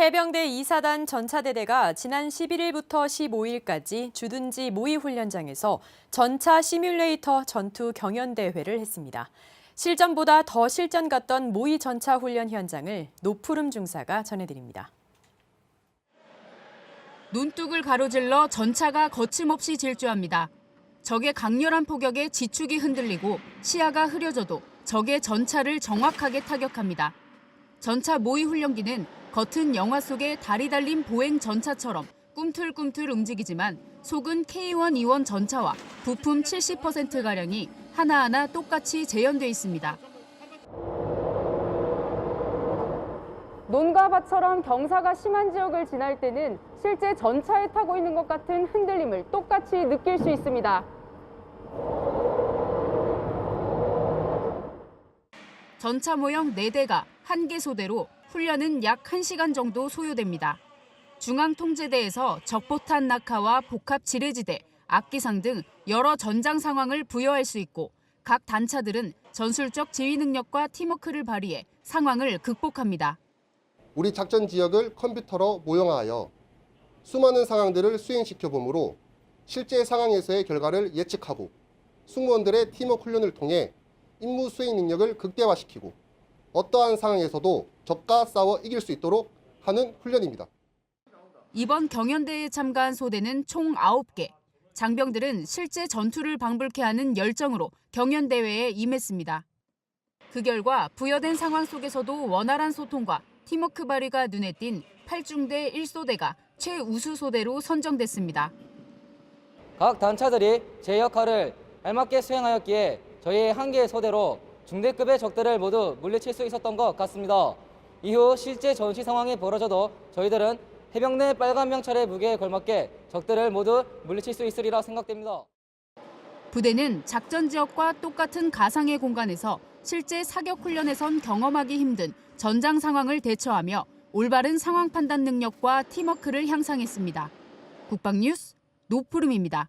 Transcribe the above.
해병대 2사단 전차대대가 지난 11일부터 15일까지 주둔지 모의 훈련장에서 전차 시뮬레이터 전투 경연대회를 했습니다. 실전보다 더 실전 같던 모의 전차 훈련 현장을 노푸름 중사가 전해드립니다. 논뚝을 가로질러 전차가 거침없이 질주합니다. 적의 강렬한 포격에 지축이 흔들리고 시야가 흐려져도 적의 전차를 정확하게 타격합니다. 전차 모의 훈련기는 겉은 영화 속의 달이 달린 보행 전차처럼 꿈틀꿈틀 움직이지만 속은 K1 E1 전차와 부품 70%가량이 하나하나 똑같이 재현돼 있습니다. 논과 밭처럼 경사가 심한 지역을 지날 때는 실제 전차에 타고 있는 것 같은 흔들림을 똑같이 느낄 수 있습니다. 전차 모형 4대가 한 개 소대로 훈련은 약 1시간 정도 소요됩니다. 중앙통제대에서 적포탄 낙하와 복합 지뢰지대, 악기상 등 여러 전장 상황을 부여할 수 있고 각 단차들은 전술적 지휘 능력과 팀워크를 발휘해 상황을 극복합니다. 우리 작전 지역을 컴퓨터로 모형화하여 수많은 상황들을 수행시켜 보므로 실제 상황에서의 결과를 예측하고 승무원들의 팀워크 훈련을 통해 임무 수행 능력을 극대화시키고 어떠한 상황에서도 적과 싸워 이길 수 있도록 하는 훈련입니다. 이번 경연대회에 참가한 소대는 총 9개. 장병들은 실제 전투를 방불케 하는 열정으로 경연대회에 임했습니다. 그 결과 부여된 상황 속에서도 원활한 소통과 팀워크 발휘가 눈에 띈 8중대 1소대가 최우수 소대로 선정됐습니다. 각 단차들이 제 역할을 알맞게 수행하였기에 저희 한 개의 소대로 중대급의 적들을 모두 물리칠 수 있었던 것 같습니다. 이후 실제 전시 상황이 벌어져도 저희들은 해병 대 빨간 명찰의 무게에 걸맞게 적들을 모두 물리칠 수 있으리라 생각됩니다. 부대는 작전 지역과 똑같은 가상의 공간에서 실제 사격 훈련에선 경험하기 힘든 전장 상황을 대처하며 올바른 상황 판단 능력과 팀워크를 향상했습니다. 국방뉴스 노푸름입니다.